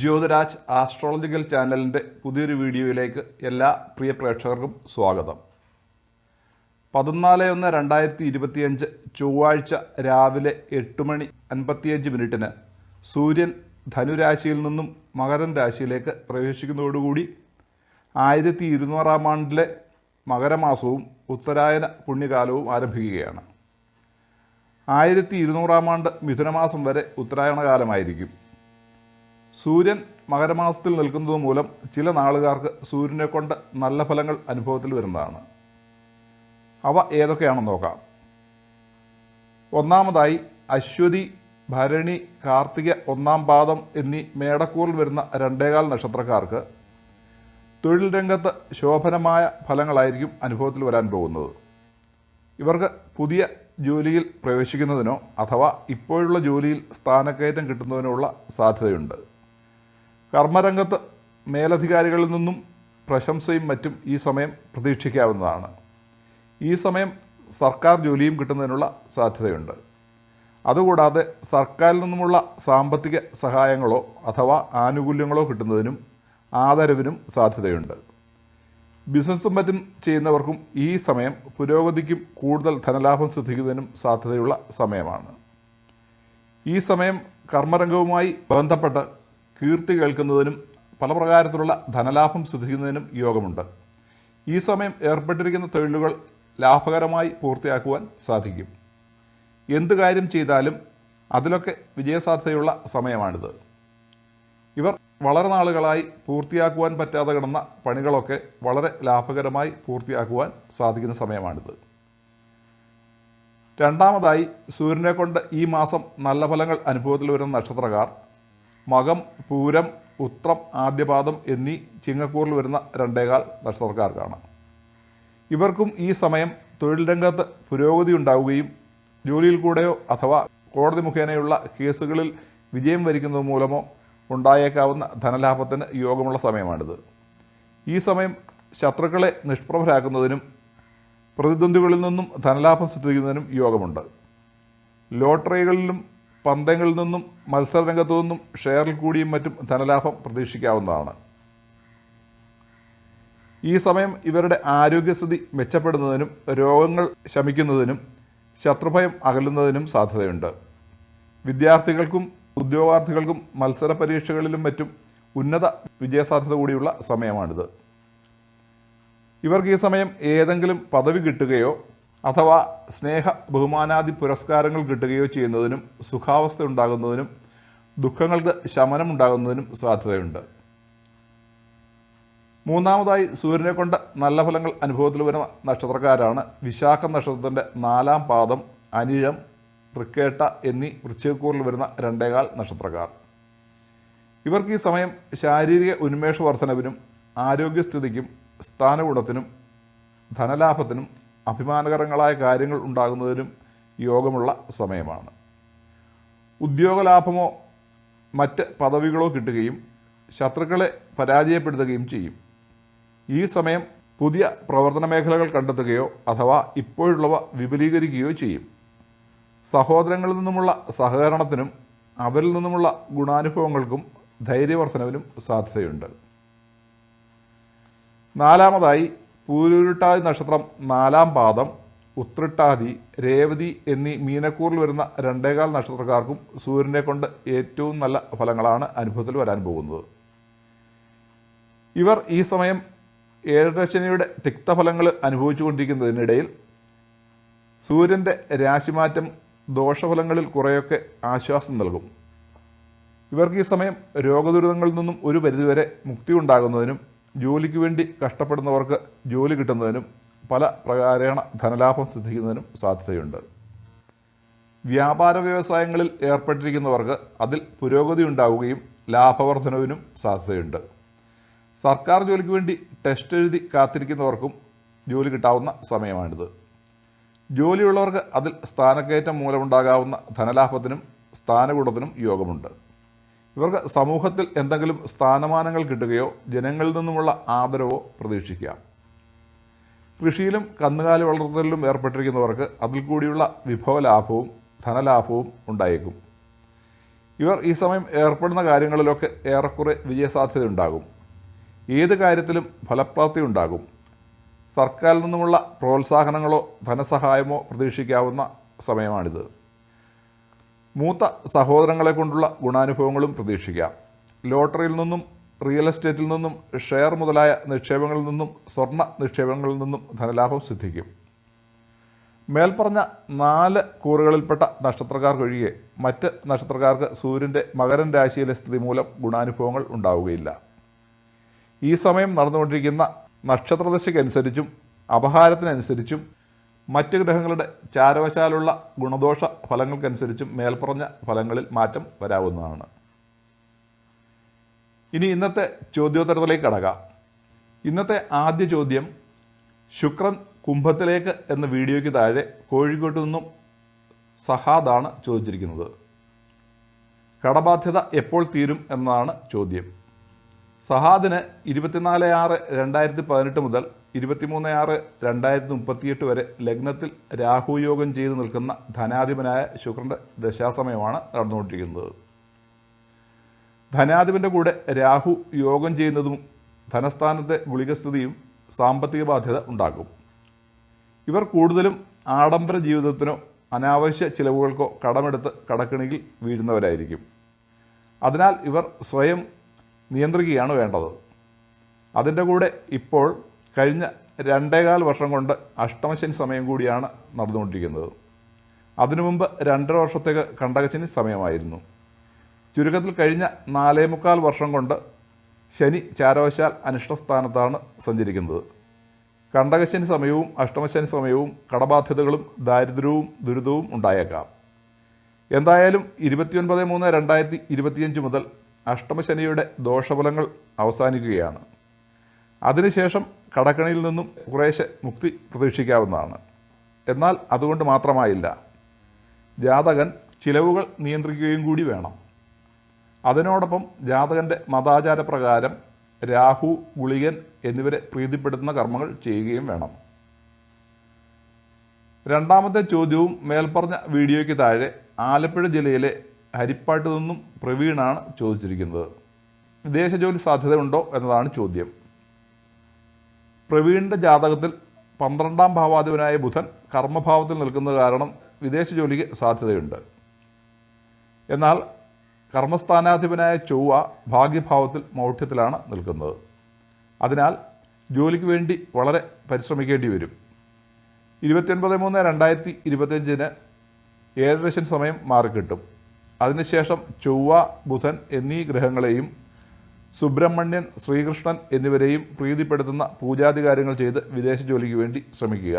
Jyothiraj astrological ചാനലിന്റെ പുതിയൊരു വീഡിയോയിലേക്ക് എല്ലാ പ്രിയ പ്രേക്ഷകർക്കും സ്വാഗതം. പതിനാല് ഒന്ന് രണ്ടായിരത്തി ഇരുപത്തിയഞ്ച് ചൊവ്വാഴ്ച രാവിലെ എട്ട് മണി അൻപത്തിയഞ്ച് മിനിറ്റിന് സൂര്യൻ ധനുരാശിയിൽ നിന്നും മകരൻ രാശിയിലേക്ക് പ്രവേശിക്കുന്നതോടുകൂടി ആയിരത്തി ഇരുന്നൂറാം ആണ്ടിലെ മകരമാസവും ഉത്തരായന പുണ്യകാലവും ആരംഭിക്കുകയാണ്. ആയിരത്തി ഇരുന്നൂറാം ആണ്ട് മിഥുനമാസം വരെ ഉത്തരായണ കാലമായിരിക്കും സൂര്യൻ മകരമാസത്തിൽ നിൽക്കുന്നത് മൂലം ചില നാളുകാർക്ക് സൂര്യനെ കൊണ്ട് നല്ല ഫലങ്ങൾ അനുഭവത്തിൽ വരുന്നതാണ്. അവ ഏതൊക്കെയാണെന്ന് നോക്കാം. ഒന്നാമതായി അശ്വതി ഭരണി കാർത്തിക ഒന്നാം പാദം എന്നീ മേടക്കൂറിൽ വരുന്ന രണ്ടേകാൽ നക്ഷത്രക്കാർക്ക് തൊഴിൽ രംഗത്ത് ശോഭനമായ ഫലങ്ങളായിരിക്കും അനുഭവത്തിൽ വരാൻ പോകുന്നത്. ഇവർക്ക് പുതിയ ജോലിയിൽ പ്രവേശിക്കുന്നതിനോ അഥവാ ഇപ്പോഴുള്ള ജോലിയിൽ സ്ഥാനക്കയറ്റം കിട്ടുന്നതിനോ ഉള്ള സാധ്യതയുണ്ട്. കർമ്മരംഗത്ത് മേലധികാരികളിൽ നിന്നും പ്രശംസയും മറ്റും ഈ സമയം പ്രതീക്ഷിക്കാവുന്നതാണ്. ഈ സമയം സർക്കാർ ജോലിയും കിട്ടുന്നതിനുള്ള സാധ്യതയുണ്ട്. അതുകൂടാതെ സർക്കാരിൽ നിന്നുമുള്ള സാമ്പത്തിക സഹായങ്ങളോ അഥവാ ആനുകൂല്യങ്ങളോ കിട്ടുന്നതിനും ആദരവിനും സാധ്യതയുണ്ട്. ബിസിനസ്സും മറ്റും ചെയ്യുന്നവർക്കും ഈ സമയം പുരോഗതിക്കും കൂടുതൽ ധനലാഭം സിദ്ധിക്കുന്നതിനും സാധ്യതയുള്ള സമയമാണ്. ഈ സമയം കർമ്മരംഗവുമായി ബന്ധപ്പെട്ട് കീർത്തി കേൾക്കുന്നതിനും പല പ്രകാരത്തിലുള്ള ധനലാഭം സിദ്ധിക്കുന്നതിനും യോഗമുണ്ട്. ഈ സമയം ഏർപ്പെട്ടിരിക്കുന്ന തൊഴിലുകൾ ലാഭകരമായി പൂർത്തിയാക്കുവാൻ സാധിക്കും. എന്ത് കാര്യം ചെയ്താലും അതിലൊക്കെ വിജയസാധ്യതയുള്ള സമയമാണിത്. ഇവർ വളരെ നാളുകളായി പൂർത്തിയാക്കുവാൻ പറ്റാതെ കിടന്ന പണികളൊക്കെ വളരെ ലാഭകരമായി പൂർത്തിയാക്കുവാൻ സാധിക്കുന്ന സമയമാണിത്. രണ്ടാമതായി സൂര്യനെ കൊണ്ട് ഈ മാസം നല്ല ഫലങ്ങൾ അനുഭവത്തിൽ വരുന്ന നക്ഷത്രക്കാർ മകം പൂരം ഉത്രം ആദ്യപാദം എന്നീ ചിങ്ങക്കൂറിൽ വരുന്ന രണ്ടേകാൽ നക്ഷത്രക്കാർക്കാണ് ഇവർക്കും ഈ സമയം തൊഴിൽ രംഗത്ത് പുരോഗതി ഉണ്ടാവുകയും ജോലിയിൽ കൂടെയോ അഥവാ കോടതി മുഖേനയുള്ള കേസുകളിൽ വിജയം വരിക്കുന്നത് മൂലമോ ഉണ്ടായേക്കാവുന്ന ധനലാഭത്തിന് യോഗമുള്ള സമയമാണിത്. ഈ സമയം ശത്രുക്കളെ നിഷ്പ്രഭരാക്കുന്നതിനും പ്രതിദ്വന്ദ്വികളിൽ നിന്നും ധനലാഭം സൃഷ്ടിക്കുന്നതിനും യോഗമുണ്ട്. ലോട്ടറികളിലും പന്തയങ്ങളിൽ നിന്നും മത്സരരംഗത്തു നിന്നും ഷെയറിൽ കൂടിയും മറ്റും ധനലാഭം പ്രതീക്ഷിക്കാവുന്നതാണ്. ഈ സമയം ഇവരുടെ ആരോഗ്യസ്ഥിതി മെച്ചപ്പെടുന്നതിനും രോഗങ്ങൾ ശമിക്കുന്നതിനും ശത്രുഭയം അകലുന്നതിനും സാധ്യതയുണ്ട്. വിദ്യാർത്ഥികൾക്കും ഉദ്യോഗാർത്ഥികൾക്കും മത്സര പരീക്ഷകളിലും മറ്റും ഉന്നത വിജയസാധ്യത കൂടിയുള്ള സമയമാണിത്. ഇവർക്ക് ഈ സമയം ഏതെങ്കിലും പദവി കിട്ടുകയോ അഥവാ സ്നേഹ ബഹുമാനാദി പുരസ്കാരങ്ങൾ കിട്ടുകയോ ചെയ്യുന്നതിനും സുഖാവസ്ഥ ഉണ്ടാകുന്നതിനും ദുഃഖങ്ങൾക്ക് ശമനം ഉണ്ടാകുന്നതിനും സാധ്യതയുണ്ട്. മൂന്നാമതായി സൂര്യനെ കൊണ്ട് നല്ല ഫലങ്ങൾ അനുഭവത്തിൽ വരുന്ന നക്ഷത്രക്കാരാണ് വിശാഖ നക്ഷത്രത്തിന്റെ നാലാം പാദം അനിഴം തൃക്കേട്ട എന്നീ വൃശ്ചികക്കൂറിൽ വരുന്ന രണ്ടേകാൽ നക്ഷത്രക്കാർ. ഇവർക്ക് ഈ സമയം ശാരീരിക ഉന്മേഷ വർധനവിനും ആരോഗ്യസ്ഥിതിക്കും സ്ഥാനഗുണത്തിനും ധനലാഭത്തിനും അഭിമാനകരങ്ങളായ കാര്യങ്ങൾ ഉണ്ടാകുന്നതിനും യോഗമുള്ള സമയമാണ്. ഉദ്യോഗലാഭമോ മറ്റ് പദവികളോ കിട്ടുകയും ശത്രുക്കളെ പരാജയപ്പെടുത്തുകയും ചെയ്യും. ഈ സമയം പുതിയ പ്രവർത്തന മേഖലകൾ കണ്ടെത്തുകയോ അഥവാ ഇപ്പോഴുള്ളവ വിപുലീകരിക്കുകയോ ചെയ്യും. സഹോദരങ്ങളിൽ നിന്നുമുള്ള സഹകരണത്തിനും അവരിൽ നിന്നുമുള്ള ഗുണാനുഭവങ്ങൾക്കും ധൈര്യവർദ്ധനവിനും സാധ്യതയുണ്ട്. നാലാമതായി പൂരുരുട്ടാതി നക്ഷത്രം നാലാം പാദം ഉത്രിട്ടാതി രേവതി എന്നീ മീനക്കൂറിൽ വരുന്ന രണ്ടേകാൽ നക്ഷത്രക്കാർക്കും സൂര്യനെ കൊണ്ട് ഏറ്റവും നല്ല ഫലങ്ങളാണ് അനുഭവത്തിൽ വരാൻ പോകുന്നത്. ഇവർ ഈ സമയം ഏഴരശനിയുടെ തിക്തഫലങ്ങൾ അനുഭവിച്ചുകൊണ്ടിരിക്കുന്നതിനിടയിൽ സൂര്യന്റെ രാശിമാറ്റം ദോഷഫലങ്ങളിൽ കുറേയൊക്കെ ആശ്വാസം നൽകും. ഇവർക്ക് ഈ സമയം രോഗദുരിതങ്ങളിൽ നിന്നും ഒരു പരിധിവരെ മുക്തി ഉണ്ടാകുന്നതിനും ജോലിക്ക് വേണ്ടി കഷ്ടപ്പെടുന്നവർക്ക് ജോലി കിട്ടുന്നതിനും പല പ്രകാരേണ ധനലാഭം സിദ്ധിക്കുന്നതിനും സാധ്യതയുണ്ട്. വ്യാപാര വ്യവസായങ്ങളിൽ ഏർപ്പെട്ടിരിക്കുന്നവർക്ക് അതിൽ പുരോഗതി ഉണ്ടാവുകയും ലാഭവർധനവിനും സാധ്യതയുണ്ട്. സർക്കാർ ജോലിക്ക് വേണ്ടി ടെസ്റ്റ് എഴുതി കാത്തിരിക്കുന്നവർക്കും ജോലി കിട്ടാവുന്ന സമയമാണിത്. ജോലിയുള്ളവർക്ക് അതിൽ സ്ഥാനക്കയറ്റം മൂലമുണ്ടാകാവുന്ന ധനലാഭത്തിനും സ്ഥാനകൂടത്തിനും യോഗമുണ്ട്. ഇവർക്ക് സമൂഹത്തിൽ എന്തെങ്കിലും സ്ഥാനമാനങ്ങൾ കിട്ടുകയോ ജനങ്ങളിൽ നിന്നുമുള്ള ആദരവോ പ്രതീക്ഷിക്കാം. കൃഷിയിലും കന്നുകാലി വളർത്തലിലും ഏർപ്പെട്ടിരിക്കുന്നവർക്ക് അതിൽ കൂടിയുള്ള വിഭവലാഭവും ധനലാഭവും ഉണ്ടായേക്കും. ഇവർ ഈ സമയം ഏർപ്പെടുന്ന കാര്യങ്ങളിലൊക്കെ ഏറെക്കുറെ വിജയസാധ്യത ഉണ്ടാകും ഏത് കാര്യത്തിലും ഫലപ്രാപ്തി ഉണ്ടാകും. സർക്കാരിൽ നിന്നുമുള്ള പ്രോത്സാഹനങ്ങളോ ധനസഹായമോ പ്രതീക്ഷിക്കാവുന്ന സമയമാണിത്. മൂത്ത സഹോദരങ്ങളെ കൊണ്ടുള്ള ഗുണാനുഭവങ്ങളും പ്രതീക്ഷിക്കാം. ലോട്ടറിയിൽ നിന്നും റിയൽ എസ്റ്റേറ്റിൽ നിന്നും ഷെയർ മുതലായ നിക്ഷേപങ്ങളിൽ നിന്നും സ്വർണ നിക്ഷേപങ്ങളിൽ നിന്നും ധനലാഭം സിദ്ധിക്കും. മേൽപ്പറഞ്ഞ നാല് കൂറുകളിൽപ്പെട്ട നക്ഷത്രക്കാർക്കൊഴികെ മറ്റ് നക്ഷത്രക്കാർക്ക് സൂര്യന്റെ മകരൻ രാശിയിലെ സ്ഥിതി മൂലം ഗുണാനുഭവങ്ങൾ ഉണ്ടാവുകയില്ല. ഈ സമയം നടന്നുകൊണ്ടിരിക്കുന്ന നക്ഷത്രദശയ്ക്കനുസരിച്ചും അപഹാരത്തിനനുസരിച്ചും മറ്റ് ഗ്രഹങ്ങളുടെ ചാരവശാലുള്ള ഗുണദോഷ ഫലങ്ങൾക്കനുസരിച്ചും മേൽപ്പറഞ്ഞ ഫലങ്ങളിൽ മാറ്റം വരാവുന്നതാണ്. ഇനി ഇന്നത്തെ ചോദ്യോത്തരത്തിലേക്ക് കടക്കാം. ഇന്നത്തെ ആദ്യ ചോദ്യം ശുക്രൻ കുംഭത്തിലേക്ക് എന്ന വീഡിയോയ്ക്ക് താഴെ കോഴിക്കോട്ട് നിന്നും സഹാദാണ് ചോദിച്ചിരിക്കുന്നത്. കടബാധ്യത എപ്പോൾ തീരും എന്നതാണ് ചോദ്യം. സഹാദിന് ഇരുപത്തിനാല് ആറ് രണ്ടായിരത്തി പതിനെട്ട് മുതൽ ഇരുപത്തിമൂന്ന് ആറ് രണ്ടായിരത്തി മുപ്പത്തിയെട്ട് വരെ ലഗ്നത്തിൽ രാഹു യോഗം ചെയ്തു നിൽക്കുന്ന ധനാധിപനായ ശുക്രന്റെ ദശാസമയമാണ് നടന്നുകൊണ്ടിരിക്കുന്നത്. ധനാധിപന്റെ കൂടെ രാഹു യോഗം ചെയ്യുന്നതും ധനസ്ഥാനത്തെ ഗുളികസ്ഥിതിയും സാമ്പത്തിക ബാധ്യത ഉണ്ടാക്കും ഇവർ കൂടുതലും ആഡംബര ജീവിതത്തിനോ അനാവശ്യ ചിലവുകൾക്കോ കടമെടുത്ത് കടക്കിണിയിൽ വീഴുന്നവരായിരിക്കും. അതിനാൽ ഇവർ സ്വയം നിയന്ത്രിക്കുകയാണ് വേണ്ടത്. അതിന്റെ കൂടെ ഇപ്പോൾ കഴിഞ്ഞ രണ്ടേകാൽ വർഷം കൊണ്ട് അഷ്ടമശനി സമയം കൂടിയാണ് നടന്നുകൊണ്ടിരിക്കുന്നത്. അതിനു മുമ്പ് രണ്ടര വർഷത്തേക്ക് കണ്ടകശനി സമയമായിരുന്നു. ചുരുക്കത്തിൽ കഴിഞ്ഞ നാലേ മുക്കാൽ വർഷം കൊണ്ട് ശനി ചാരവശാൽ അനിഷ്ടസ്ഥാനത്താണ് സഞ്ചരിക്കുന്നത്. കണ്ടകശനി സമയവും അഷ്ടമശനി സമയവും കടബാധ്യതകളും ദാരിദ്ര്യവും ദുരിതവും ഉണ്ടായേക്കാം. എന്തായാലും ഇരുപത്തിയൊൻപത് മൂന്ന് രണ്ടായിരത്തി ഇരുപത്തിയഞ്ച് മുതൽ അഷ്ടമശനിയുടെ ദോഷഫലങ്ങൾ അവസാനിക്കുകയാണ്. അതിനുശേഷം കടക്കണിയിൽ നിന്നും കുറേശ്ശെ മുക്തി പ്രതീക്ഷിക്കാവുന്നതാണ്. എന്നാൽ അതുകൊണ്ട് മാത്രമായില്ല. ജാതകൻ ചിലവുകൾ നിയന്ത്രിക്കുകയും കൂടി വേണം. അതിനോടൊപ്പം ജാതകന്റെ മതാചാരപ്രകാരം രാഹു ഗുളികൻ എന്നിവരെ പ്രീതിപ്പെടുത്തുന്ന കർമ്മങ്ങൾ ചെയ്യുകയും വേണം. രണ്ടാമത്തെ ചോദ്യവും മേൽപ്പറഞ്ഞ വീഡിയോയ്ക്ക് താഴെ ആലപ്പുഴ ജില്ലയിലെ ഹരിപ്പാട്ട് നിന്നും പ്രവീണാണ് ചോദിച്ചിരിക്കുന്നത്. വിദേശ ജോലി സാധ്യതയുണ്ടോ എന്നതാണ് ചോദ്യം. പ്രവീണിന്റെ ജാതകത്തിൽ പന്ത്രണ്ടാം ഭാവാധിപനായ ബുധൻ കർമ്മഭാവത്തിൽ നിൽക്കുന്നത് കാരണം വിദേശ ജോലിക്ക് സാധ്യതയുണ്ട്. എന്നാൽ കർമ്മസ്ഥാനാധിപനായ ചൊവ്വ ഭാഗ്യഭാവത്തിൽ മൗഢ്യത്തിലാണ് നിൽക്കുന്നത്. അതിനാൽ ജോലിക്ക് വേണ്ടി വളരെ പരിശ്രമിക്കേണ്ടി വരും. ഇരുപത്തിയൊൻപത് മൂന്ന് രണ്ടായിരത്തി ഇരുപത്തിയഞ്ചിന് ഏഴ് ലക്ഷം സമയം മാറിക്കിട്ടും. അതിനുശേഷം ചൊവ്വ ബുധൻ എന്നീ ഗ്രഹങ്ങളെയും സുബ്രഹ്മണ്യൻ ശ്രീകൃഷ്ണൻ എന്നിവരെയും പ്രീതിപ്പെടുത്തുന്ന പൂജാതി കാര്യങ്ങൾ ചെയ്ത് വിദേശ ജോലിക്ക് വേണ്ടി ശ്രമിക്കുക.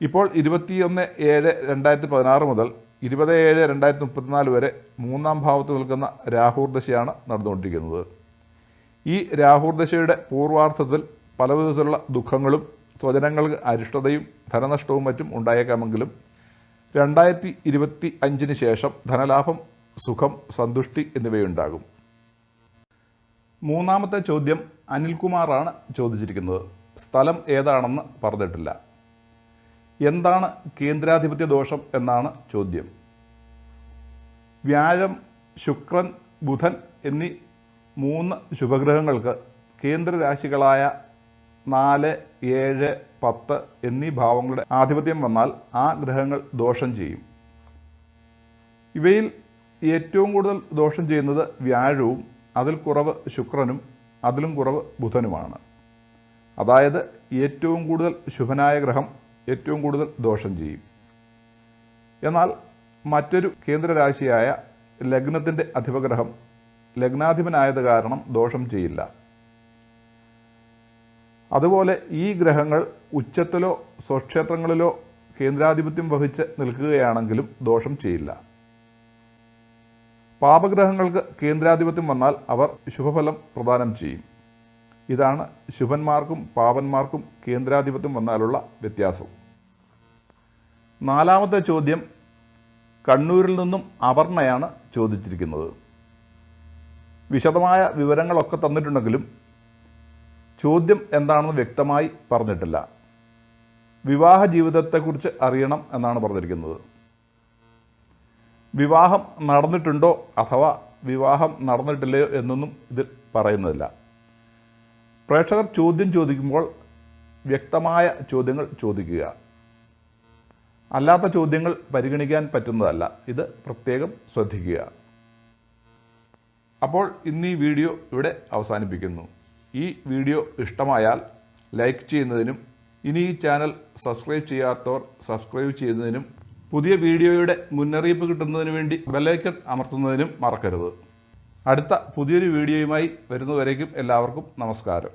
ഇപ്പോൾ ഇരുപത്തിയൊന്ന് ഏഴ് രണ്ടായിരത്തി പതിനാറ് മുതൽ ഇരുപത് ഏഴ് രണ്ടായിരത്തി മുപ്പത്തിനാല് വരെ മൂന്നാം ഭാവത്ത് നിൽക്കുന്ന രാഹുർ ദശയാണ് നടന്നുകൊണ്ടിരിക്കുന്നത്. ഈ രാഹുർ ദശയുടെ പൂർവാർത്ഥത്തിൽ പലവിധത്തിലുള്ള ദുഃഖങ്ങളും സ്വജനങ്ങൾക്ക് അരിഷ്ടതയും ധനനഷ്ടവും മറ്റും ഉണ്ടായേക്കാമെങ്കിലും രണ്ടായിരത്തി ഇരുപത്തി അഞ്ചിന് ശേഷം ധനലാഭം സുഖം സന്തുഷ്ടി എന്നിവയുണ്ടാകും. മൂന്നാമത്തെ ചോദ്യം അനിൽകുമാറാണ് ചോദിച്ചിരിക്കുന്നത്. സ്ഥലം ഏതാണെന്ന് പറഞ്ഞിട്ടില്ല. എന്താണ് കേന്ദ്രാധിപത്യ ദോഷം എന്നാണ് ചോദ്യം. വ്യാഴം ശുക്രൻ ബുധൻ എന്നീ മൂന്ന് ശുഭഗ്രഹങ്ങൾക്ക് കേന്ദ്രരാശികളായ നാല് ഏഴ് പത്ത് എന്നീ ഭാവങ്ങളുടെ ആധിപത്യം വന്നാൽ ആ ഗ്രഹങ്ങൾ ദോഷം ചെയ്യും. ഇവയിൽ ഏറ്റവും കൂടുതൽ ദോഷം ചെയ്യുന്നത് വ്യാഴവും അതിൽ കുറവ് ശുക്രനും അതിലും കുറവ് ബുധനുമാണ്. അതായത് ഏറ്റവും കൂടുതൽ ശുഭനായ ഗ്രഹം ഏറ്റവും കൂടുതൽ ദോഷം ചെയ്യും. എന്നാൽ മറ്റൊരു കേന്ദ്രരാശിയായ ലഗ്നത്തിന്റെ അധിപഗ്രഹം ലഗ്നാധിപനായത് കാരണം ദോഷം ചെയ്യില്ല. അതുപോലെ ഈ ഗ്രഹങ്ങൾ ഉച്ചത്തിലോ സ്വക്ഷേത്രങ്ങളിലോ കേന്ദ്രാധിപത്യം വഹിച്ച് നിൽക്കുകയാണെങ്കിലും ദോഷം ചെയ്യില്ല. പാപഗ്രഹങ്ങൾക്ക് കേന്ദ്രാധിപത്യം വന്നാൽ അവർ ശുഭഫലം പ്രദാനം ചെയ്യും. ഇതാണ് ശുഭന്മാർക്കും പാപന്മാർക്കും കേന്ദ്രാധിപത്യം വന്നാലുള്ള വ്യത്യാസം. നാലാമത്തെ ചോദ്യം കണ്ണൂരിൽ നിന്നും അപർണയാണ് ചോദിച്ചിരിക്കുന്നത്. വിശദമായ വിവരങ്ങളൊക്കെ തന്നിട്ടുണ്ടെങ്കിലും ചോദ്യം എന്താണെന്ന് വ്യക്തമായി പറഞ്ഞിട്ടില്ല. വിവാഹ ജീവിതത്തെക്കുറിച്ച് അറിയണം എന്നാണ് പറഞ്ഞിരിക്കുന്നത്. വിവാഹം നടന്നിട്ടുണ്ടോ അഥവാ വിവാഹം നടന്നിട്ടില്ലയോ എന്നൊന്നും ഇതിൽ പറയുന്നില്ല പ്രേക്ഷകർ ചോദ്യം ചോദിക്കുമ്പോൾ വ്യക്തമായ ചോദ്യങ്ങൾ ചോദിക്കുക. അല്ലാത്ത ചോദ്യങ്ങൾ പരിഗണിക്കാൻ പറ്റുന്നതല്ല. ഇത് പ്രത്യേകം ശ്രദ്ധിക്കുക. അപ്പോൾ ഇന്ന് ഈ വീഡിയോ ഇവിടെ അവസാനിപ്പിക്കുന്നു. ഈ വീഡിയോ ഇഷ്ടമായാൽ ലൈക്ക് ചെയ്യുന്നതിനും ഇനി ഈ ചാനൽ സബ്സ്ക്രൈബ് ചെയ്യാത്തവർ സബ്സ്ക്രൈബ് ചെയ്യുന്നതിനും പുതിയ വീഡിയോയുടെ മുന്നറിയിപ്പ് കിട്ടുന്നതിന് വേണ്ടി ബെല്ലൈക്കൺ അമർത്തുന്നതിനും മറക്കരുത്. അടുത്ത പുതിയൊരു വീഡിയോയുമായി വരുന്നവരേക്കും എല്ലാവർക്കും നമസ്കാരം.